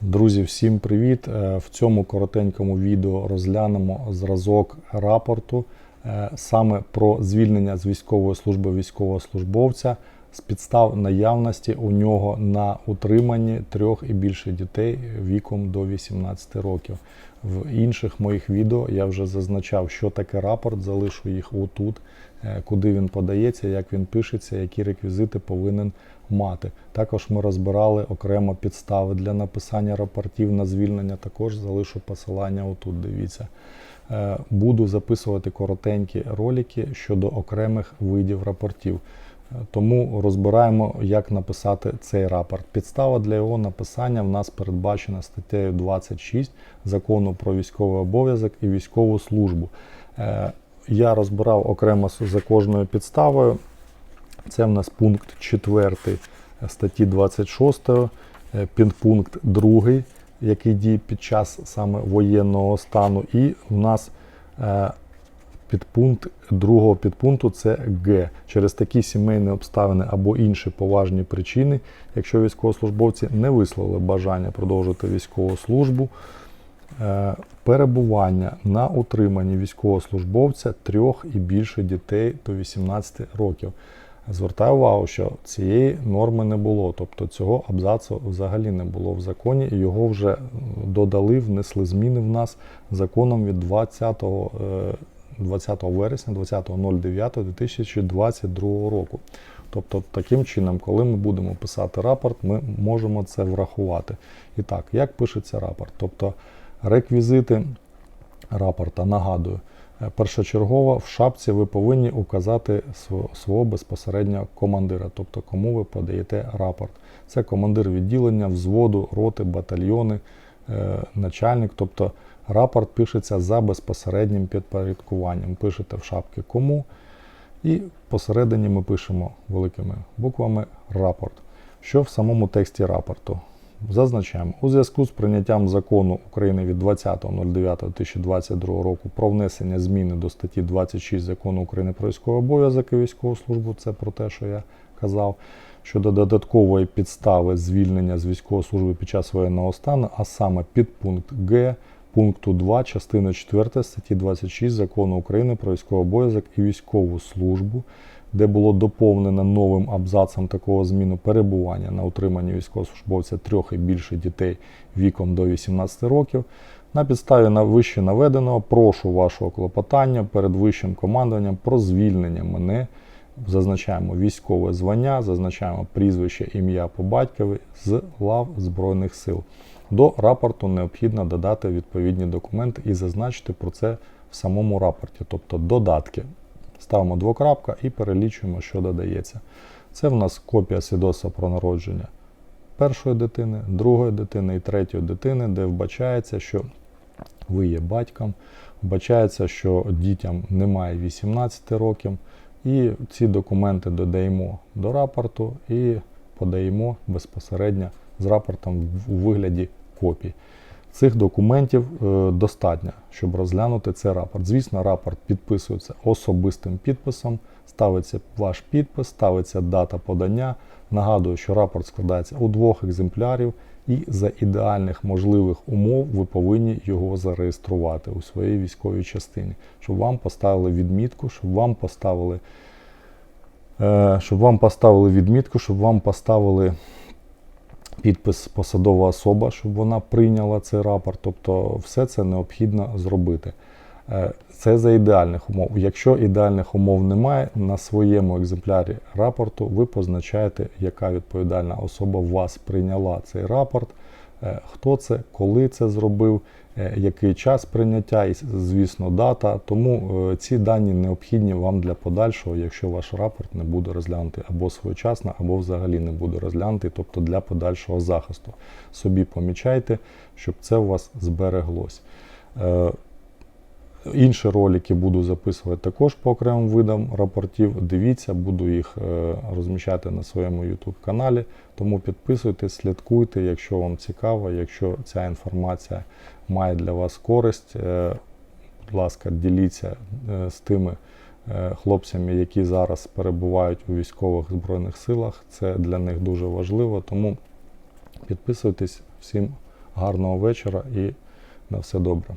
Друзі, всім привіт! Е, В цьому коротенькому відео розглянемо зразок рапорту е, саме про звільнення з військової служби військовослужбовця з підстав наявності у нього на утриманні трьох і більше дітей віком до 18 років. В інших моїх відео я вже зазначав, що таке рапорт, залишу їх отут, е, куди він подається, як він пишеться, які реквізити повинен мати. Також ми розбирали окремо підстави для написання рапортів на звільнення. Також залишу посилання отут. Дивіться. Е, Буду записувати коротенькі ролики щодо окремих видів рапортів. Е, Тому розбираємо, як написати цей рапорт. Підстава для його написання в нас передбачена статтею 26 закону про військовий обов'язок і військову службу. Е, Я розбирав окремо за кожною підставою. Це в нас пункт 4 статті 26, е, підпункт 2, який діє під час саме воєнного стану, і в нас е, підпункт другого підпункту це Г. Через такі сімейні обставини або інші поважні причини, якщо військовослужбовці не висловили бажання продовжити військову службу, е, перебування на утриманні військовослужбовця трьох і більше дітей до 18 років. Звертаю увагу, що цієї норми не було, тобто цього абзацу взагалі не було в законі, і його вже додали, внесли зміни в нас законом від 20, е, 20 вересня 20.09.2022 року. Тобто, таким чином, коли ми будемо писати рапорт, ми можемо це врахувати. І так, як пишеться рапорт? Тобто реквізити рапорта, нагадую, е, першочергово в шапці ви повинні указати свого, безпосереднього командира, тобто кому ви подаєте рапорт. Це командир відділення, взводу, роти, батальйони, е, начальник. Тобто рапорт пишеться за безпосереднім підпорядкуванням. Пишете в шапки кому. І посередині ми пишемо великими буквами рапорт. Що в самому тексті рапорту? Зазначаємо, у зв'язку з прийняттям закону України від 20.09.2022 року про внесення зміни до статті 26 закону України про військовий обов'язок і військову службу, це про те, що я казав, щодо додаткової підстави звільнення з військової служби під час воєнного стану, а саме підпункт Г пункту 2 частини 4 статті 26 закону України про військовий обов'язок і військову службу, де було доповнено новим абзацом такого зміну перебування на утриманні військовослужбовця трьох і більше дітей віком до 18 років. На підставі вище наведеного прошу вашого клопотання перед вищим командуванням про звільнення мене. Зазначаємо військове звання, зазначаємо прізвище, ім'я по батькові з лав Збройних сил. До рапорту необхідно додати відповідні документи і зазначити про це в самому рапорті, тобто додатки. Ставимо двокрапка і перелічуємо, що додається. Це в нас копія свідоцтва про народження першої дитини, другої дитини і третьої дитини, де вбачається, що ви є батьком, вбачається, що дітям немає 18 років. І ці документи додаємо до рапорту і подаємо безпосередньо з рапортом у вигляді копій. Цих документів е, достатньо, щоб розглянути цей рапорт. Звісно, рапорт підписується особистим підписом, ставиться ваш підпис, ставиться дата подання. Нагадую, що рапорт складається у двох екземплярів, і за ідеальних можливих умов ви повинні його зареєструвати у своїй військовій частині, щоб вам поставили відмітку, щоб вам поставили, е, щоб вам поставили відмітку, щоб вам поставили підпис посадова особа, щоб вона прийняла цей рапорт. Тобто все це необхідно зробити. Е, Це за ідеальних умов. Якщо ідеальних умов немає, на своєму екземплярі рапорту ви позначаєте, яка відповідальна особа у вас прийняла цей рапорт, хто це, коли це зробив, е, який час прийняття і, звісно, дата. Тому е, ці дані необхідні вам для подальшого, якщо ваш рапорт не буде розглянутий або своєчасно, або взагалі не буде розглянутий, тобто для подальшого захисту. Собі помічайте, щоб це у вас збереглось. Інші ролики буду записувати також по окремим видам рапортів. Дивіться, буду їх е, розміщати на своєму YouTube каналі. Тому підписуйтесь, слідкуйте, якщо вам цікаво, якщо ця інформація має для вас користь. е, Будь ласка, діліться е, з тими хлопцями, які зараз перебувають у військових збройних силах. Це для них дуже важливо. Тому підписуйтесь всім гарного вечора і на все добре.